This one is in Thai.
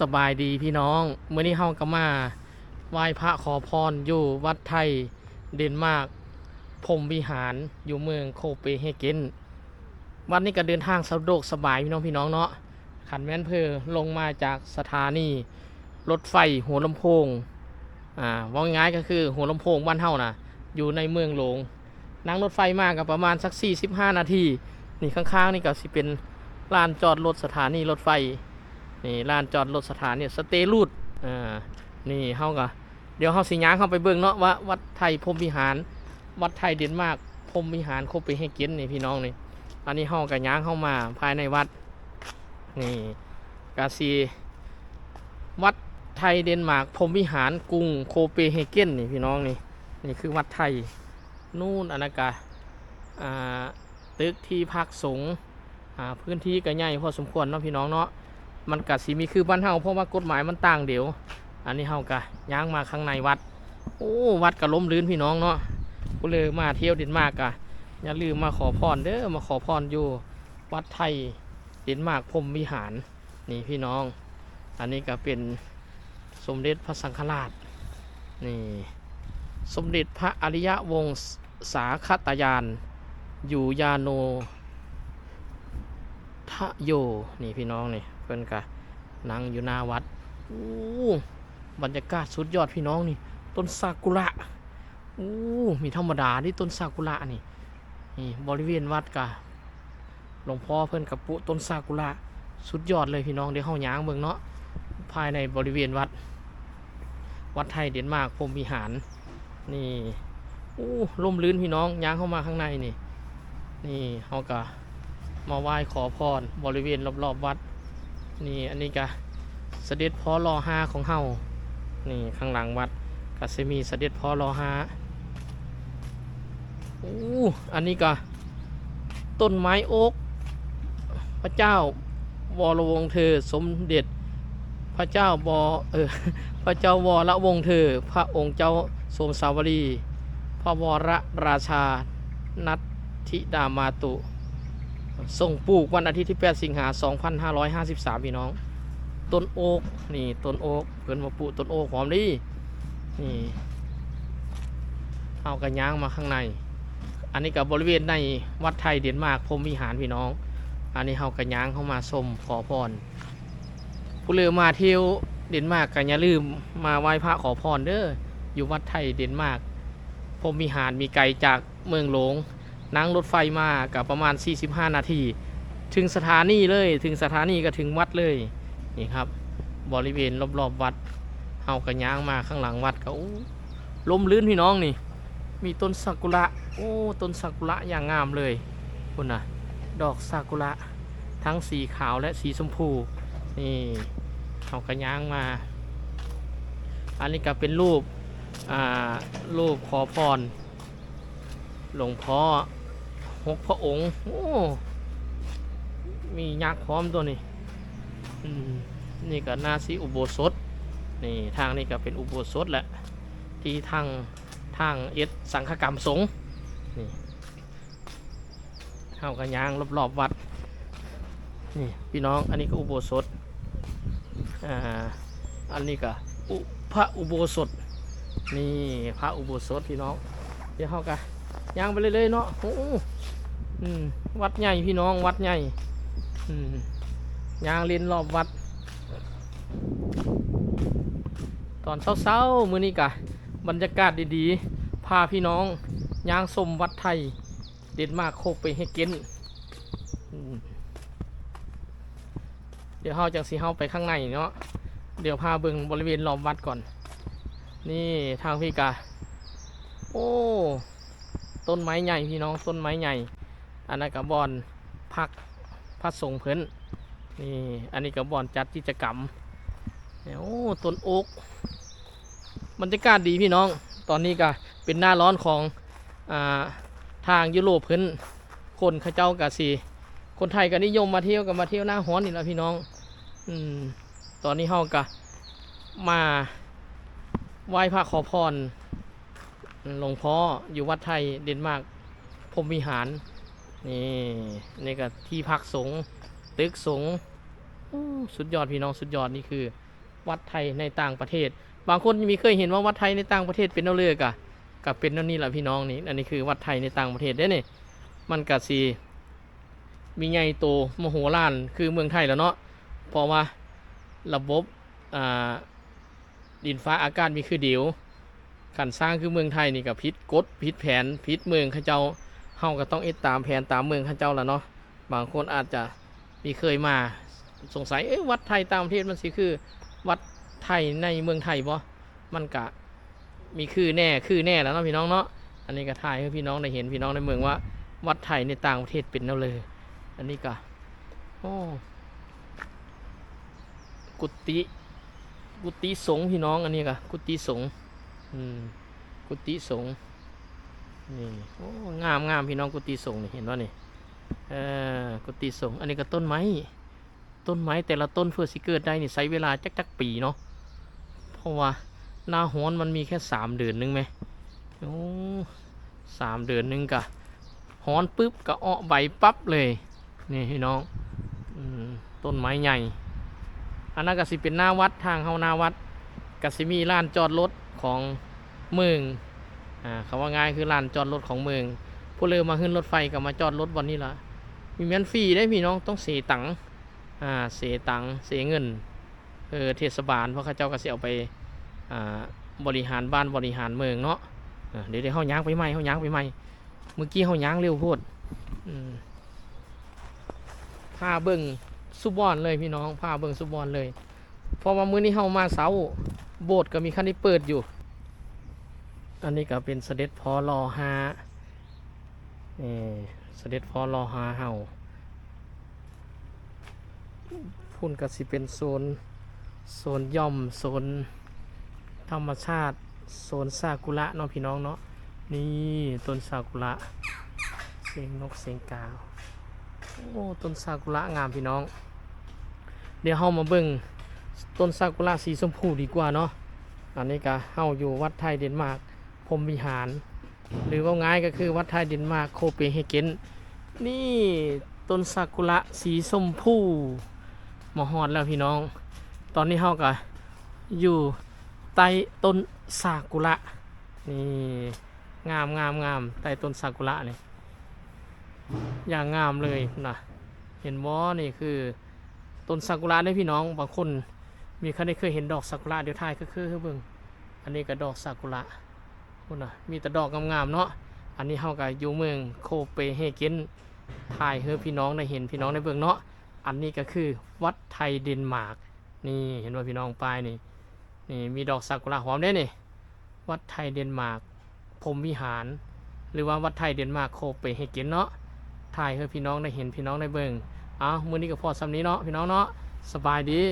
สบายดีพี่น้องเมื่อนี้เฮาก็มาไหว้พระขอพรอยู่วัดไทยเดนมาร์กพรมวิหารอยู่เมืองโคเปนเฮเกนวันนี้ก็เดินทางสะดวกสบายพี่น้องพี่น้องเนาะขันแม่นเพอลงมาจากสถานีรถไฟหัวลำโพงอ่าว่าง่ายก็คือหัวลำโพงบ้านเฮานะอยู่ในเมืองหลวงนั่งรถไฟมากับประมาณสัก 45 นาที นี่ข้างๆนี่ก็สิเป็นลานจอดรถสถานีรถไฟ นี่ลานจอดรถสถานเนี่ยสเตลูดอ่านี่เฮาก็เดี๋ยวเฮาสิย้างเข้าไปเบิ่งเนาะว่าวัดไทยพรมวิหาร วัดไทยเดนมาร์กพรมวิหารโคเปนเฮเกนนี่พี่น้องนี่อันนี้เฮาก็ย้างเข้ามาภายในวัดนี่กาซีวัดไทยเดนมาร์กพรมวิหารกรุงโคเปนเฮเกนนี่พี่น้องนี่นี่คือวัดไทยนู่นอนนากาอ่าตึกที่พักสงฆ์อ่าพื้นที่ก็ใหญ่พอสมควรเนาะพี่น้องเนาะ มันกัดสีมีคือบ้านเฮาเพราะว่ากฎหมายมันต่างเดี๋ยว อันนี้เฮากะย่างมาข้างในวัด โอ้วัดก็ล้มลื่นพี่น้องเนาะกูเลยมาเที่ยวเดนมาร์กอะอย่าลืมมาขอพรเด้อมาขอพรอยู่วัดไทยเดนมาร์กพรมวิหารนี่พี่น้อง อันนี้ก็เป็นสมเด็จพระสังฆราชนี่สมเด็จพระอริยวงศาคตายาน อยู่ยาโนทะโย นี่พี่น้องนี่ เพิ่อนกะนั่งอยู่หน้าวัดอู้บรรยากาศสุดยอดพี่น้องนี่ ต้นซากุระอู้มีธรรมดาที่ต้นซากุระนี่นี่บริเวณวัดกะหลวงพ่อเพิ่อนกับปุต้นซากุระสุดยอดเลยพี่น้องเดี๋ยวเฮาย้างเบิ่งเนาะภายในบริเวณวัด วัดไทยเดนมาร์กพรหมวิหารนี่อู้ร่มรื่นพี่น้องย้างเข้ามาข้างในนี่ นี่เฮากะมาไหว้ขอพรบริเวณรอบๆวัด นี่อันนี้ก็เสด็จพ่อรอห้าของเฮานี่ข้างหลังวัดก็จะมีเสด็จพ่อรอห้าอู้อันนี้ก็ต้นไม้โอ๊กพระเจ้าวรวงเธอสมเด็จ พระเจ้าบอเออพระเจ้าวรวงเธอ พระองค์เจ้าสมสาวรี พระวรราชานัทธิดามาตุ ส่งปลูกวันอาทิตย์ที่ 8 สิงหา 2553 พี่น้อง ต้นโอ๊กนี่ต้นโอ๊กเพิ่นมาปลูกต้นโอ๊กหอมดีนี่เอากระย่างมาข้างใน อันนี้กับบริเวณในวัดไทยเดนมาร์กพรมวิหารพี่น้อง อันนี้เฮากระย่างเข้ามาชมขอพร ผู้เลือมาเที่ยวเดนมาร์กกันอย่าลืมมาไหว้พระขอพรเด้ออยู่วัดไทยเดนมาร์กพรมวิหารมีไกลจากเมืองหลวง นั่งรถไฟมากับประมาณ 45 นาที ถึงสถานีเลยถึงสถานีก็ถึงวัดเลยนี่ครับ บริเวณรอบๆวัดเฮากระย่างมาข้างหลังวัดก็ลมลื่นพี่น้องนี่ มีต้นซากุระโอ้ต้นซากุระอย่างงามเลยคุณนะดอกซากุระทั้งสีขาวและสีชมพูนี่เฮากระย่างมา อันนี้ก็เป็นรูปอ่ารูปขอพรหลวงพ่อ หกพระองค์ โอ้ มียักษ์พร้อมตัวนี้นี่ก็นาซีอุโบสถ นี่ทางนี้ก็เป็นอุโบสถแหละ ที่ทางทางเอ็ดสังฆกรรมสงฆ์นี่เข้ากันยางรอบๆวัด นี่พี่น้อง อันนี้ก็อุโบสถ อ่า อันนี้ก็พระอุโบสถ นี่พระอุโบสถพี่น้อง เดี๋ยวเข้ากัน ยางไปเรื่อยๆเนาะโอ้วัดใหญ่พี่น้องวัดใหญ่ยางเล่นรอบวัด ตอนเช้าๆมื้อนี้กะบรรยากาศดีๆ พาพี่น้องยางสมวัดไทย เด็ดมากโคกไปให้เก็นเดี๋ยวเฮาจังสิเฮาไปข้างในเนาะเดี๋ยวพาเบิงบริเวณรอบวัดก่อน นี่ทางพี่กะโอ้ ต้นไม้ใหญ่พี่น้องต้นไม้ใหญ่ อันนั้นกับบอนพักพระสงฆ์เพิ่นนี่อันนี้กับบอนจัดกิจกรรมโอ้ต้นโอ๊กบรรยากาศดีพี่น้อง ตอนนี้ก็เป็นหน้าร้อนของอ่าทางยุโรปเพิ่นคนเขาเจ้ากะสีคนไทยก็นิยมมาเที่ยวกับมาเที่ยวหน้าฮ้อนนี่แหละพี่น้องอืมตอนนี้เฮากะมาไหว้พระขอพร หลวงพ่ออยู่วัดไทยเดนมาร์กพรมวิหาร นี่นี่ก็ที่พักสงฆ์ตึกสงฆ์สุดยอดพี่น้องสุดยอดนี่คือ วัดไทยในต่างประเทศ บางคนมีเคยเห็นว่าวัดไทยในต่างประเทศเป็นเอาเลือกอะกับเป็นนั่นนี่แหละพี่น้องนี่อันนี้คือวัดไทยในต่างประเทศได้นี่มันกะสีมีใหญ่โตมโหฬารคือเมืองไทยแล้วเนาะเพราะว่าระบบดินฟ้าอากาศมีคือเดียว การสร้างคือเมืองไทยนี่กับพิษกฎพิษแผนพิษเมืองข้าเจ้าเฮาก็ต้องเอ็ดตามแผนตามเมืองข้าเจ้าแล้วเนาะบางคนอาจจะมีเคยมาสงสัยเอ๊ะวัดไทยตางประเทศมันสิคือ วัดไทยในเมืองไทยบ่มันกะมีคือแน่คือแน่แล้วเนาะพี่น้องเนาะอันนี้ก็ถ่ายให้พี่น้องได้เห็นพี่น้องในเมืองว่า วัดไทยในต่างประเทศเป็นแนวเลย อันนี้ก็โอ้กุฏิกุฏิสงพี่น้องอันนี้ก็กุฏิสงฆ์ กุฏิสงฆ์นี่โอ้งามงามพี่น้องกุฏิสงฆ์นี่เห็นว่านี่เออกุฏิสงฆ์อันนี้ก็ต้นไม้ ต้นไม้แต่ละต้นเพื่อสิเกิดได้นี่ใช้เวลาจักจักปีเนาะเพราะว่าหน้าฮ้อนมันมีแค่สามเดือนนึงไหมโอ้สามเดือนนึงกะหอนปุ๊บก็อ้อใบปั๊บเลยนี่พี่น้องอต้นไม้ใหญ่อันนั้นก็สิเป็นหน้าวัดทางเข้าหน้าวัด ก็สิมีลานจอดรถของเมืองอ่าคำว่าง่ายคือลานจอดรถของเมืองผู้เรือมาขึ้นรถไฟก็มาจอดรถวันนี้ละมีแมนฟรีได้พี่น้องต้องเสียตังค์อ่าเสียตังค์เสียเงินเออเทศบาลเพราะข้าเจ้าก็เสียเอาไปอ่าบริหารบ้านบริหารเมืองเนาะเดี๋ยวเดี๋ยวเขาย้างไปใหม่เขาย้างไปใหม่เมื่อกี้เขาย้างเร็วพูดอืมพาเบิ่งซุบบอนเลยพี่น้องพาเบิ่งซุบบอนเลยเพราะว่ามื้อนี้เฮามาเสา โบสถ์ก็มีคันที่เปิดอยู่ อันนี้ก็เป็นเสด็จพอรอฮานี่เสด็จพอรอฮาเฮาพุ่นก็สิเป็นโซน โซนย่อม โซน ธรรมชาติ โซนซากุระเนาะพี่น้องเนาะ นี่ต้นซากุระ เสียงนกเสียงกาโอ้ ต้นซากุระงามพี่น้อง เดี๋ยวเฮามาเบิ่ง ต้นซากุระสีชมพูดีกว่าเนาะอันนี้ก็เฮาอยู่วัดไทยเดนมาร์กพรมวิหาร หรือว่าง่ายก็คือวัดไทยเดนมาร์กโคเปนเฮเกนนี่ต้นซากุระสีชมพูมาฮอดแล้วพี่น้อง ตอนนี้เฮาก็อยู่ใต้ต้นซากุระนี่งามงามงามใต้ต้นซากุระนี่อย่างงามเลยนะเห็นบ่นี่คือต้นซากุระได้พี่น้องบางคน มีใครได้เคยเห็นดอกซากุระเดี๋ยวถ่ายก็คือเบิ่งอันนี้ก็ดอกซากุระพุ่นน่ะมีแต่ดอกงามๆเนาะอันนี้เฮาก็อยู่เมืองโคเปนเฮเกนถ่ายให้พี่น้องได้เห็นพี่น้องได้เบิ่งเนาะอันนี้ก็คือวัดไทยเดนมาร์กนี่เห็นว่าพี่น้องป้ายนี่นี่มีดอกซากุระหอมได้นี่วัดไทยเดนมาร์กพรมวิหาร หรือว่าวัดไทยเดนมาร์กโคเปนเฮเกนเนาะถ่ายให้พี่น้องได้เห็นพี่น้องได้เบิ่งเอาวมื้อนี้ก็พอสำนี้เนาะพี่น้องเนาะสบายดี